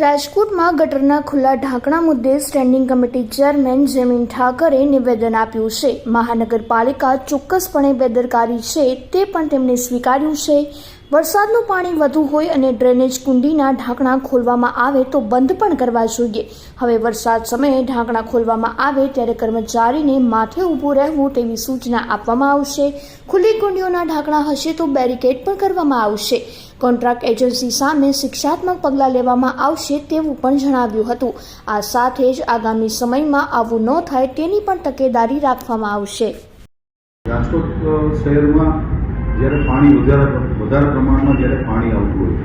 રાજકોટમાં ગટરના ખુલ્લા ઢાંકણા મુદ્દે સ્ટેન્ડિંગ કમિટી ચેરમેન જમીન ઠાકરે નિવેદન આપ્યું છે. મહાનગરપાલિકા ચોક્કસપણે બેદરકારી છે તે પણ તેમણે સ્વીકાર્યું છે. વરસાદનું પાણી વધુ હોય અને ડ્રેનેજ કુંડીના ઢાંકણા ખોલવામાં આવે તો બંધ પણ કરવા જોઈએ. હવે વરસાદ સમયે ઢાંકણા ખોલવામાં આવે ત્યારે કર્મચારીને માથે ઊભું રહેવું તેવી સૂચના આપવામાં આવશે. ખુલ્લી કુંડીઓના ઢાંકણા હશે તો બેરિકેડ પણ કરવામાં આવશે. કોન્ટ્રાક્ટ એજન્સી સામે શિક્ષાત્મક પગલાં લેવામાં આવશે તેવું પણ જણાવ્યું હતું. આ સાથે જ આગામી સમયમાં આવું ન થાય તેની પણ તકેદારી રાખવામાં આવશે. રાજકોટ શહેરમાં જ્યારે પાણી વધારે વધારે પ્રમાણમાં જ્યારે પાણી આવતું હોય,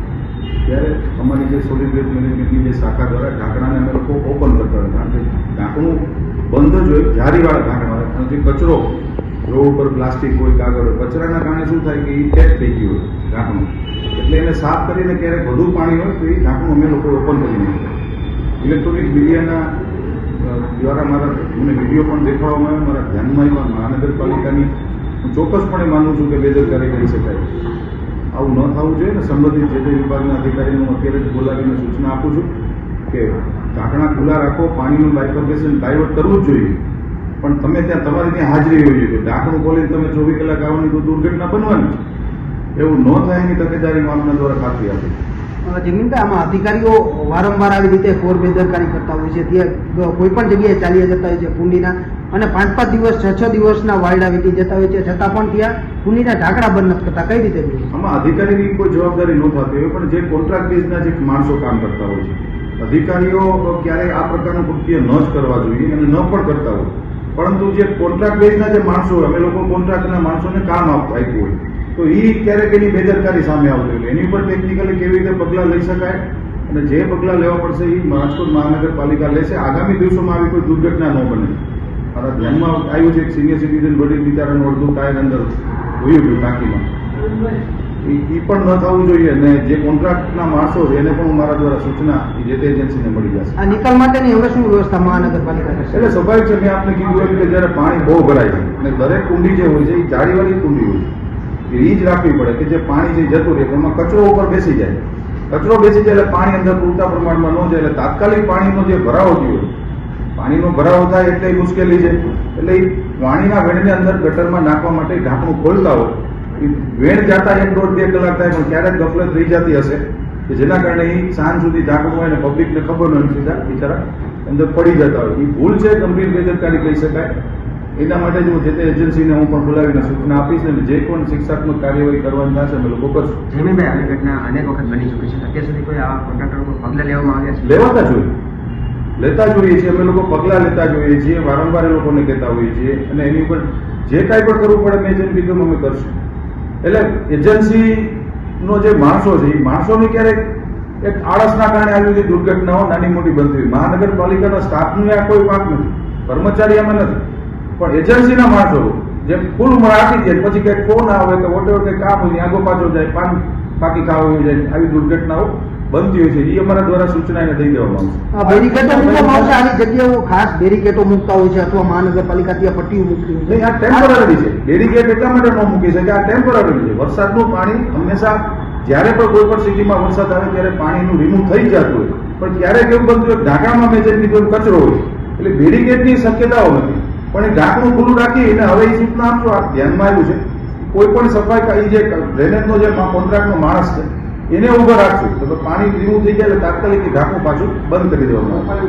ત્યારે અમારી જે સોલિડ વેસ્ટ મેનેજમેન્ટની જે શાખા દ્વારા ઢાંકણાને અમે લોકો ઓપન કરતા હોય કારણ કે ઢાંકણું બંધ જ હોય, જારીવાળા ઢાંકણા અને જે કચરો રોડ ઉપર પ્લાસ્ટિક હોય, કાગળ હોય, કચરાના કારણે શું થાય કે એ ટેપ થઈ ગયું હોય ઢાંકણું. એટલે એને સાફ કરીને ક્યારેક વધુ પાણી હોય તો એ ઢાંકણું અમે લોકો ઓપન કરી નાખ્યું. ઇલેક્ટ્રોનિક મીડિયાના દ્વારા મારા, મને વીડિયો પણ દેખાડવામાં આવ્યો. મારા ધ્યાનમાં આવ્યા. મહાનગરપાલિકાની હું ચોક્કસપણે માનું છું કે બેદરકારી કરી શકાય. આવું ન થવું જોઈએ ને સંબંધિત જે તે વિભાગના અધિકારીને હું અત્યારે જ બોલાવીને સૂચના આપું છું કે ઢાંકણા ખુલ્લા રાખો, પાણીનું બાયફર્ગેશન ડાયવર્ટ કરવું જ જોઈએ. પણ તમે ત્યાં તમારી ત્યાં હાજરી હોવી જોઈએ. ઢાંકણું ખોલીને તમે ચોવીસ કલાક આવવાની તો દુર્ઘટના બનવાની એવું ન થાય એની તકેદારી મામના દ્વારા ખાતરી આપી જમીનભાઈ, આમાં અધિકારીઓ વારંવાર આવી રીતે ફોર બેદરકારી કરતા હોય છે. ત્યાં કોઈ પણ જગ્યાએ ચાલ્યા જતા હોય છે. કુંડીના અને પાંચ પાંચ દિવસ છ છ દિવસના વાયડા વીતી જતા હોય છે. છતાં પણ ત્યાં કુંડીના ઢાંકણા બંધ નથી કરતા કઈ રીતે આમાં અધિકારીની કોઈ જવાબદારી ન થતી હોય, પણ જે કોન્ટ્રાક્ટ બેઝના જે માણસો કામ કરતા હોય છે, અધિકારીઓ ક્યારેય આ પ્રકારનું કૃત્ય ન જ કરવા જોઈએ અને ન પણ કરતા હોય. પરંતુ જે કોન્ટ્રાક્ટ બેઝના જે માણસો હોય, અમે લોકો કોન્ટ્રાક્ટના માણસોને કામ આપ- આપ્યું હોય તો એ ક્યારેક એની બેદરકારી સામે આવતી હોય. એની ઉપર ટેકનિકલી કેવી રીતે પગલાં લઈ શકાય? અને જે પગલાં લેવા પડશે એ રાજકોટ મહાનગરપાલિકા લેશે. આગામી દિવસોમાં આવી કોઈ દુર્ઘટના ન બને. મારા ધ્યાનમાં આવ્યું છે એક સિનિયર સિટીઝન બધી બિચારાનું અડધું ટાયર અંદર હોયું ગયું ટાંકીમાં એ પણ ન થવું જોઈએ અને જે કોન્ટ્રાક્ટના માણસો છે એને પણ હું મારા દ્વારા સૂચના જે તે એજન્સીને મળી જશે. આ નિકાલ માટેની હવે શું વ્યવસ્થા મહાનગરપાલિકા એટલે સ્વાભાવિક છે મેં આપને કીધું એમ કે જ્યારે પાણી બહુ ભરાય છે અને દરેક કુંડી જે હોય છે એ જાળીવાળી કુંડી હોય છે. એ જ રાખવી પડે કે જે પાણી જે જતું રહે એમાં કચરો ઉપર બેસી જાય. કચરો બેસી જાય એટલે પાણી અંદર પૂરતા પ્રમાણમાં ન જાય એટલે તાત્કાલિક પાણીનો જે ભરાવો થયો હોય પાણીનો ભરાવો થાય એટલે મુશ્કેલી છે. એટલે એ પાણીના વેણને અંદર ગટરમાં નાખવા માટે ઢાંકણું ખોલતા હોય. એ વેણ જાતા એક દોઢ બે કલાક થાય પણ ક્યારેક ગફલત રહી જતી હશે કે જેના કારણે એ સાંજ સુધી ઢાંકણું હોય અને પબ્લિકને ખબર ન હોય સીધા બિચારા અંદર પડી જતા હોય. એ ભૂલ છે ગંભીર બેદરકારી કહી શકાય. એના માટે જ હું જે તે એજન્સીને હું પણ બોલાવીને સૂચના આપીશ અને જે પણ શિક્ષાત્મક કાર્યવાહી કરવાની થશે અમે લોકો કરશું. જમીનભાઈ આવી ઘટના અનેક વખત બની ચૂકી છે. અત્યાર સુધી કોઈ આવા કોન્ટ્રાક્ટર પગલાં લેવામાં આવ્યા છે? લેવાતા જોઈએ લેતા જોઈએ છીએ, અમે લોકો પગલાં લેતા જોઈએ છીએ, વારંવાર એ લોકોને કહેતા હોઈએ છીએ અને એની ઉપર જે કાંઈ પણ કરવું પડે મેં જેમ કીધું અમે કરશું. એટલે એજન્સીનો જે માણસો છે, એ માણસોની ક્યારેક એક આળસના કારણે આવી બધી દુર્ઘટનાઓ નાની મોટી બનતી હોય. મહાનગરપાલિકાના સ્ટાફનું આ કોઈ વાંક નથી, કર્મચારી અમે નથી. પણ એજન્સીના માણસો જે ફૂલ ઉંમર આપી દે, પછી કંઈક ફોન આવે કે વોટેવર કંઈક કામ હોય આગો પાછો જાય, પાન પાકી ખાવા હોય, જાય, આવી દુર્ઘટનાઓ બનતી હોય છે. એ અમારા દ્વારા સૂચના એને દઈ દેવામાં આવશે. આવી જગ્યાઓ ખાસ બેરિકેડો મૂકતા હોય છે અથવા મહાનગરપાલિકા ત્યાં પટ્ટીઓ મૂકતી હોય છે. આ ટેમ્પરરી છે. બેરિકેડ એટલા માટે ન મૂકી શકે આ ટેમ્પરરી છે. વરસાદનું પાણી હંમેશા જ્યારે પણ કોઈ પણ સિટીમાં વરસાદ આવે ત્યારે પાણીનું રિમૂવ થઈ જતું હોય. પણ ક્યારેક એવું બનતું હોય? ઢાંકણામાં મેં જેમ કીધું કચરો હોય એટલે બેરિકેડની શક્યતાઓ નથી. પણ એ ઢાંકણું ખુલ્લું રાખી અને હવે એ સૂચના આપશો આ ધ્યાનમાં આવ્યું છે. કોઈ પણ સફાઈ જે ડ્રેનેજનો જે કોન્ટ્રાક્ટનો માણસ છે એને ઊભો રાખશું તો પાણી ધીમું થઈ જાય એટલે તાત્કાલિક ઢાંકું પાછું બંધ કરી આવે